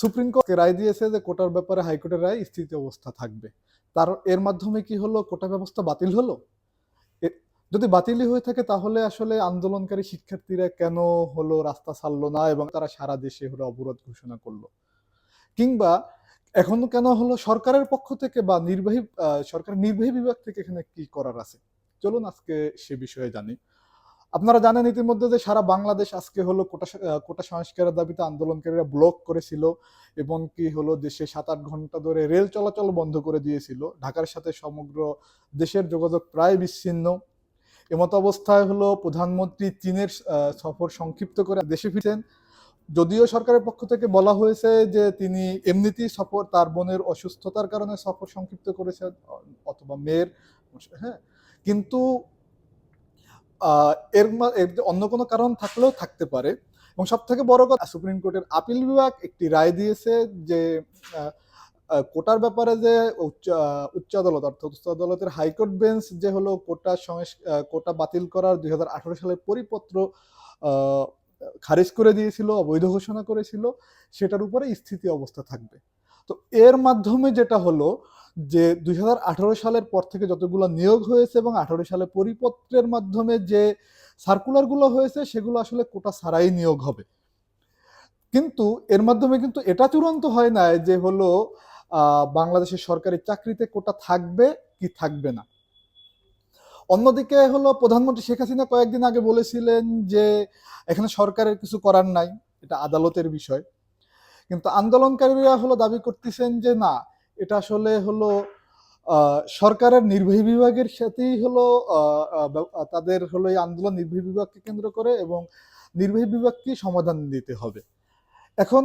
Supreme court রায় দিয়েছে যে কোটার ব্যাপারে হাইকোর্টের রায় স্থিতি অবস্থা থাকবে। তার, এর মাধ্যমে কি হলো? কোটা ব্যবস্থা বাতিল হলো? যদি বাতিলই হয়ে থাকে তাহলে আসলে আন্দোলনকারী শিক্ষার্থীরা কেন হলো রাস্তা ছাড়লো না এবং তারা সারা দেশে হলো অবরোধ ঘোষণা করল? কিংবা এখন কেন হলো সরকারের পক্ষ থেকে বা নির্বাহী সরকার নির্বাহী বিভাগ থেকে এখানে কি করার আছে? চলুন আজকে সে বিষয়ে জানি। আপনারা জানেন ইতিমধ্যে যে সারা বাংলাদেশ আজকে হলো কোটা কোটা সংস্কারের দাবিতে আন্দোলনকারীরা ব্লক করেছিল এবং কি হলো দেশে সাত আট ঘণ্টা ধরে রেল চলাচল বন্ধ করে দিয়েছিল। ঢাকার সাথে সমগ্র দেশের যোগাযোগ প্রায় বিচ্ছিন্ন। এমত অবস্থায় হলো প্রধানমন্ত্রী চীনের সফর সংক্ষিপ্ত করে দেশে ফিরেছেন। যদিও সরকারের পক্ষ থেকে বলা হয়েছে যে তিনি এমনিতেই সফর তার বোনের অসুস্থতার কারণে সফর সংক্ষিপ্ত করেছেন, অথবা মেয়ের হ্যাঁ কিন্তু এর অন্য কোনো কারণ থাকলেও থাকতে পারে। এবং সব থেকে বড় কথা, সুপ্রিম কোর্টের আপিল বিভাগ একটি রায় দিয়েছে যে কোটার ব্যাপারে যে উচ্চ আদালত, অর্থাৎ উচ্চ আদালতের হাইকোর্ট বেঞ্চ যে হলো কোটা কোটা বাতিল করার দুই হাজার আঠারো সালের পরিপত্র খারিজ করে দিয়েছিল, অবৈধ ঘোষণা করেছিল, সেটার উপরে স্থিতি অবস্থা থাকবে। তো এর মাধ্যমে যেটা হলো যে দুই হাজার আঠারো সালের পর থেকে যতগুলো নিয়োগ হয়েছে এবং আঠারো সালে পরিপত্রের মাধ্যমে যে সার্কুলারগুলো হয়েছে, সেগুলো আসলে কোটা ছাড়াই নিয়োগ হবে। কিন্তু এর মাধ্যমে কিন্তু এটা চূড়ান্ত হয় না যে হলো বাংলাদেশের সরকারি চাকরিতে কোটা থাকবে কি থাকবে না। অন্যদিকে হলো, প্রধানমন্ত্রী শেখ হাসিনা কয়েকদিন আগে বলেছিলেন যে এখানে সরকারের কিছু করার নাই, এটা আদালতের বিষয়। কিন্তু আন্দোলনকারীরা হলো দাবি করতেছেন যে না এটা আসলে হলো সরকারের নির্বাহী বিভাগের সাথেই হলো তাদের হলো এই আন্দোলন নির্বাহী বিভাগকে কেন্দ্র করে এবং নির্বাহী বিভাগকে সমাধান দিতে হবে। এখন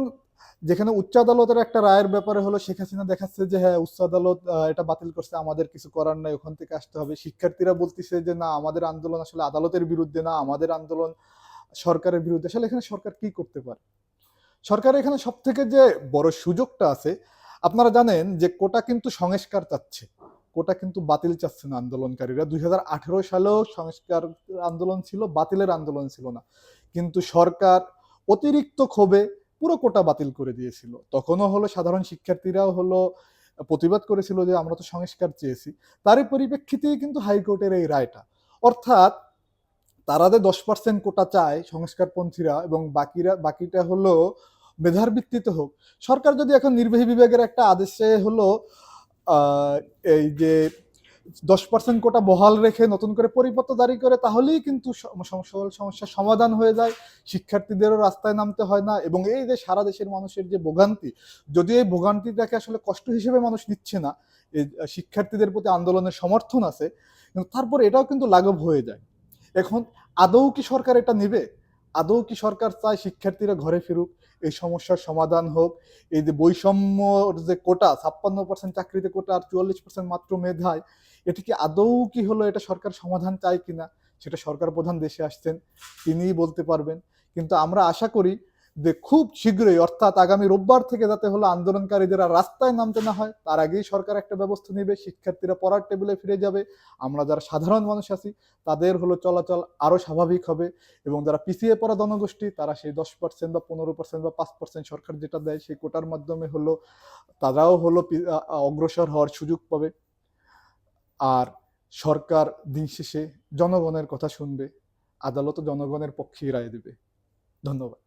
যেখানে উচ্চ আদালতের একটা রায়ের ব্যাপারে হলো শেখ হাসিনা দেখাচ্ছে যে হ্যাঁ উচ্চ আদালত এটা বাতিল করছে, আমাদের কিছু করার নাই, ওখান থেকে আসতে হবে। শিক্ষার্থীরা বলতেছে যে, না, আমাদের আন্দোলন আসলে আদালতের বিরুদ্ধে না, আমাদের আন্দোলন সরকারের বিরুদ্ধে। আসলে এখানে সরকার কি করতে পারে? সরকার এখানে সব থেকে যে বড় সুযোগটা আছে আপনারা জানেন যে কোটা কিন্তু সংস্কার চাচ্ছে, কোটা কিন্তু বাতিল চাচ্ছে না আন্দোলনকারীরা। দু হাজার আঠেরো সালেও সংস্কার আন্দোলন ছিল, বাতিলের আন্দোলন ছিল না। কিন্তু সরকার অতিরিক্ত ক্ষোভে পুরো কোটা বাতিল করে দিয়েছিল। তখনও হলো সাধারণ শিক্ষার্থীরাও হলো প্রতিবাদ করেছিল যে আমরা তো সংস্কার চেয়েছি। তারই পরিপ্রেক্ষিতেই কিন্তু হাইকোর্টের এই রায়টা। অর্থাৎ তারা যে দশ পার্সেন্ট কোটা চায় সংস্কারপন্থীরা এবং বাকিরা, বাকিটা হলো মেধার ভিত্তিতে হোক, সরকার যদি এখন নির্বাহী বিভাগের একটা আদেশে হলো এই যে দশ পার্সেন্ট কোটা বহাল রেখে নতুন করে পরিপত্র জারি করে, তাহলেই কিন্তু সমস্যার সমাধান হয়ে যায়, শিক্ষার্থীদেরও রাস্তায় নামতে হয় না এবং এই যে সারা দেশের মানুষের যে ভোগান্তি যদিও এই ভোগান্তিটাকে আসলে কষ্ট হিসেবে মানুষ নিচ্ছে না শিক্ষার্থীদের প্রতি আন্দোলনের সমর্থন আছে, কিন্তু তারপরে এটাও কিন্তু লাঘব হয়ে যায়। এখন আদৌ কি সরকার এটা নেবে? আদৌ কি সরকার চায় শিক্ষার্থীরা ঘরে ফিরুক? এই সমস্যার সমাধান হোক। এই যে বৈষম্য যে কোটা, ছাপ্পান্ন পার্সেন্ট চাকরিতে কোটা আর চুয়াল্লিশ পার্সেন্ট মাত্র মেধায়, এটি কি আদৌ কি হলো, এটা সরকার সমাধান চায় কিনা, সেটা সরকার প্রধান দেশে আসছেন, তিনিই বলতে পারবেন। কিন্তু আমরা আশা করি যে খুব শীঘ্রই, অর্থাৎ আগামী রোববার থেকে যাতে হলো আন্দোলনকারীদের আর রাস্তায় নামতে না হয়, তার আগেই সরকার একটা ব্যবস্থা নেবে, শিক্ষার্থীরা পড়ার টেবিলে ফিরে যাবে, আমরা যারা সাধারণ মানুষ আছি, তাদের হলো চলাচল আরও স্বাভাবিক হবে এবং যারা পিছিয়ে পড়া জনগোষ্ঠী, তারা সেই দশ পার্সেন্ট বা পনেরো পার্সেন্ট বা পাঁচ পার্সেন্ট সরকার যেটা দেয়, সেই কোটার মাধ্যমে হলো তারাও হলো অগ্রসর হওয়ার সুযোগ পাবে। আর সরকার দিন শেষে জনগণের কথা শুনবে, আদালত জনগণের পক্ষেই রায় দেবে। ধন্যবাদ।